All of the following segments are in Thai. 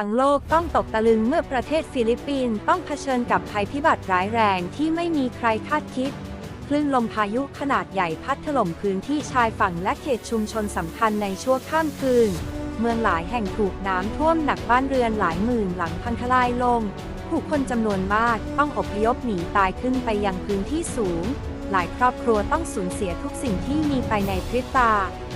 ทั้งโลกต้องตกตะลึงเมื่อประเทศฟิลิปปินส์ต้องเผชิญกับภัยพิบัติร้ายแรงที่ไม่มีใครคาดคิด คลื่นลมพายุขนาดใหญ่พัดถล่มพื้นที่ชายฝั่งและเขตชุมชนสำคัญในชั่วข้ามคืน เมืองหลายแห่งถูกน้ำท่วมหนักบ้านเรือนหลายหมื่นหลังพังทลายลง ผู้คนจำนวนมากต้องอพยพหนีตายขึ้นไปยังพื้นที่สูง หลายครอบครัวต้องสูญเสียทุกสิ่งที่มีไปในพริบตา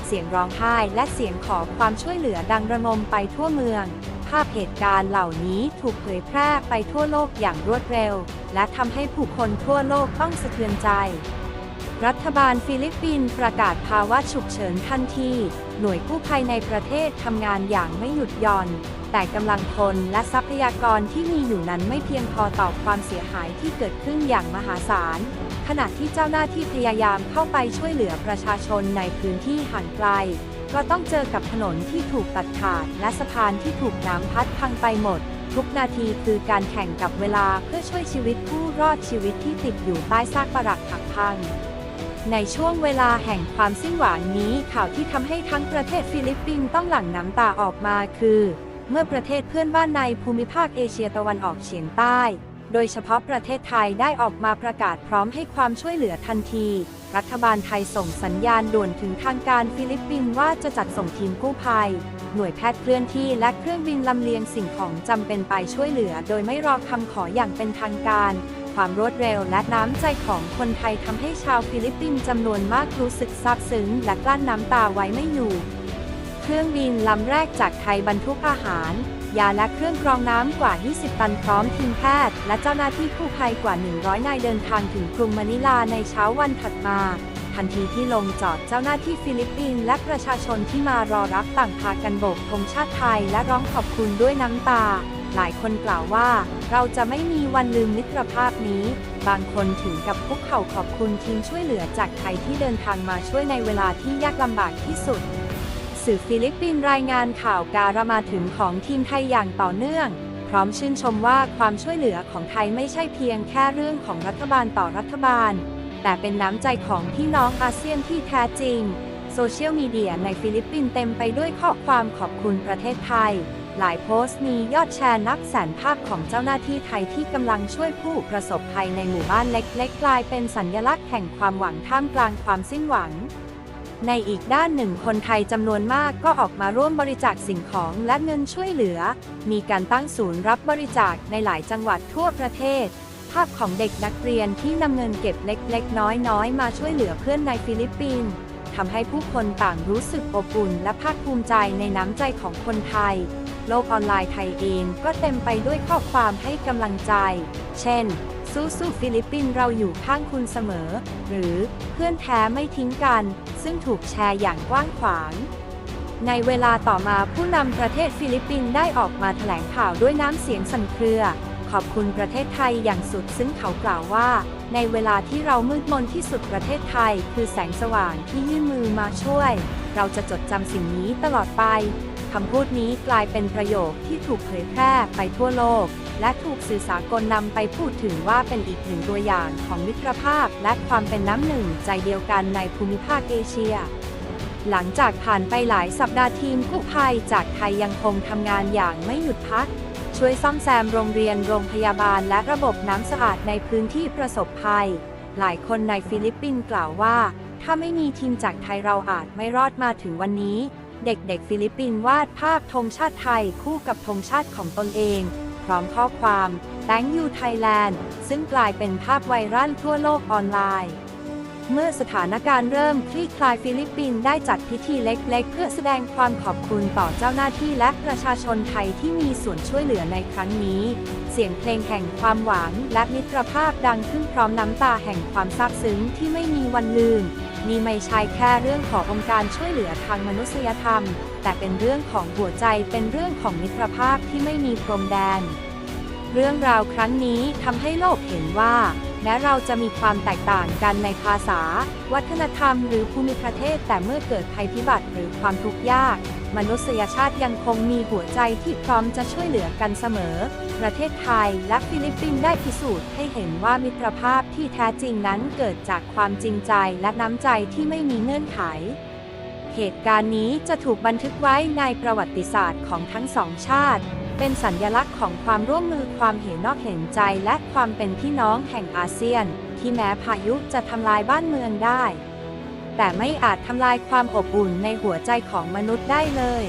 เสียงร้องไห้และเสียงขอความช่วยเหลือดังระงมไปทั่วเมือง ภาพเหตุการณ์เหล่านี้ถูกเผยแพร่ไปทั่วโลกอย่างรวดเร็ว และทำให้ผู้คนทั่วโลกต้องสะเทือนใจ รัฐบาลฟิลิปปินส์ประกาศภาวะฉุกเฉินทันที หน่วยกู้ภัยในประเทศทำงานอย่างไม่หยุดหย่อน แต่กำลังพลและทรัพยากรที่มีอยู่นั้นไม่เพียงพอต่อความเสียหายที่เกิดขึ้นอย่างมหาศาลขณะที่เจ้าหน้าที่พยายามเข้าไปช่วยเหลือประชาชนในพื้นที่ห่างไกล ก็ต้องเจอกับถนนที่ถูกตัดขาด และสะพานที่ถูกน้ำพัดพังไปหมด ทุกนาทีคือการแข่งกับเวลาเพื่อช่วยชีวิตผู้รอดชีวิตที่ติดอยู่ใต้ซากปรักหักพังในช่วงเวลาแห่งความสิ้นหวังนี้ข่าวที่ทำให้ทั้งประเทศฟิลิปปินส์ต้องหลั่งน้ำตาออกมาคือ เมื่อประเทศเพื่อนบ้านในภูมิภาคเอเชียตะวันออกเฉียงใต้ โดยเฉพาะประเทศไทยได้ออกมาประกาศพร้อมให้ความช่วยเหลือทันที รัฐบาลไทยส่งสัญญาณด่วนถึงทางการฟิลิปปินส์ว่าจะจัดส่งทีมกู้ภัย หน่วยแพทย์เคลื่อนที่และเครื่องบินลำเลียงสิ่งของจำเป็นไปช่วยเหลือ โดยไม่รอคำขออย่างเป็นทางการ ความรวดเร็วและน้ำใจของคนไทยทำให้ชาวฟิลิปปินส์จำนวนมากรู้สึกซาบซึ้งและกลั้นน้ำตาไว้ไม่อยู่ เครื่องบินลำแรกจากไทยบรรทุกอาหาร ยาและเครื่องกรองน้ำกว่า 20 ตันพร้อมทีมแพทย์ และเจ้าหน้าที่กู้ภัยกว่า 100 นายเดินทางถึงกรุงมะนิลาในเช้าวันถัดมา ทันทีที่ลงจอดเจ้าหน้าที่ฟิลิปปินส์และประชาชนที่มารอรับต่างพากันโบกธงชาติไทยและร้องขอบคุณด้วยน้ำตา หลายคนกล่าวว่า เราจะไม่มีวันลืมมิตรภาพนี้ บางคนถึงกับคุกเข่าขอบคุณทีมช่วยเหลือจากไทยที่เดินทางมาช่วยในเวลาที่ยากลำบากที่สุด สื่อฟิลิปปินส์รายงานข่าวการมาถึงของทีมไทยอย่างต่อเนื่อง พร้อมชื่นชมว่าความช่วยเหลือของไทยไม่ใช่เพียงแค่เรื่องของรัฐบาลต่อรัฐบาล แต่เป็นน้ำใจของพี่น้องอาเซียนที่แท้จริง โซเชียลมีเดียในฟิลิปปินส์เต็มไปด้วยข้อความขอบคุณประเทศไทย หลายโพสต์มียอดแชร์นับแสนภาพของเจ้าหน้าที่ไทยที่กำลังช่วยผู้ประสบภัยในหมู่บ้านเล็กๆกลายเป็นสัญลักษณ์แห่งความหวังท่ามกลางความสิ้นหวัง ในอีกด้านหนึ่งคนไทยจำนวนมากก็ออกมาร่วมบริจาคสิ่งของและเงินช่วยเหลือ มีการตั้งศูนย์รับบริจาคในหลายจังหวัดทั่วประเทศ ภาพของเด็กนักเรียนที่นำเงินเก็บเล็กๆ น้อยๆ มาช่วยเหลือเพื่อนในฟิลิปปินส์ทำให้ผู้คนต่างรู้สึกอบอุ่นและภาคภูมิใจในน้ำใจของคนไทย โลกออนไลน์ไทยเองก็เต็มไปด้วยข้อความให้กำลังใจ เช่น สู้ๆฟิลิปปินส์เราอยู่ข้างคุณเสมอ หรือเพื่อนแท้ไม่ทิ้งกัน ซึ่งถูกแชร์อย่างกว้างขวาง ในเวลาต่อมาผู้นำประเทศฟิลิปปินส์ได้ออกมาแถลงข่าวด้วยน้ำเสียงสั่นเครือ ขอบคุณประเทศไทยอย่างสุดซึ่งเขากล่าวว่า ในเวลาที่เรามืดมนที่สุดประเทศไทย คือแสงสว่างที่ยื่นมือมาช่วย เราจะจดจำสิ่งนี้ตลอดไป คำพูดนี้กลายเป็นประโยคที่ถูกเผยแพร่ไปทั่วโลก และถูกสื่อสากลนำไปพูดถึงว่าเป็นอีกหนึ่งตัวอย่างของมิตรภาพและความเป็นน้ำหนึ่งใจเดียวกันในภูมิภาคเอเชีย หลังจากผ่านไปหลายสัปดาห์ทีมกู้ภัยจากไทยยังคงทำงานอย่างไม่หยุดพัก ช่วยซ่อมแซมโรงเรียนโรงพยาบาลและระบบน้ำสะอาดในพื้นที่ประสบภัย หลายคนในฟิลิปปินส์กล่าวว่า ถ้าไม่มีทีมจากไทยเราอาจไม่รอดมาถึงวันนี้ เด็กๆ ฟิลิปปินส์วาดภาพธงชาติไทยคู่กับธงชาติของตนเอง พร้อมข้อความ Thank you Thailand ซึ่งกลายเป็นภาพไวรัลทั่วโลกออนไลน์ เมื่อสถานการณ์เริ่มคลี่คลายฟิลิปปินส์ได้จัดพิธีเล็กๆ เพื่อแสดงความขอบคุณต่อเจ้าหน้าที่และประชาชนไทยที่มีส่วนช่วยเหลือในครั้งนี้ เสียงเพลงแห่งความหวังและมิตรภาพดังขึ้นพร้อมน้ำตาแห่งความซาบซึ้งที่ไม่มีวันลืม นี่ไม่ใช่แค่เรื่องขององค์การช่วยเหลือทางมนุษยธรรม แต่เป็นเรื่องของหัวใจเป็นเรื่องของมิตรภาพที่ไม่มีพรมแดน เรื่องราวครั้งนี้ทำให้โลกเห็นว่า แม้เราจะมีความแตกต่างกันในภาษา วัฒนธรรมหรือภูมิประเทศ แต่เมื่อเกิดภัยพิบัติหรือความทุกข์ยาก มนุษยชาติยังคงมีหัวใจที่พร้อมจะช่วยเหลือกันเสมอ ประเทศไทยและฟิลิปปินส์ได้พิสูจน์ให้เห็นว่ามิตรภาพที่แท้จริงนั้นเกิดจากความจริงใจและน้ำใจที่ไม่มีเงื่อนไขเหตุการณ์นี้จะถูกบันทึกไว้ในประวัติศาสตร์ของทั้งสองชาติ เป็นสัญลักษณ์ของความร่วมมือความเห็นนอกเห็นใจและความเป็นพี่น้องแห่งอาเซียน ที่แม้พายุจะทำลายบ้านเมืองได้ แต่ไม่อาจทำลายความอบอุ่นในหัวใจของมนุษย์ได้เลย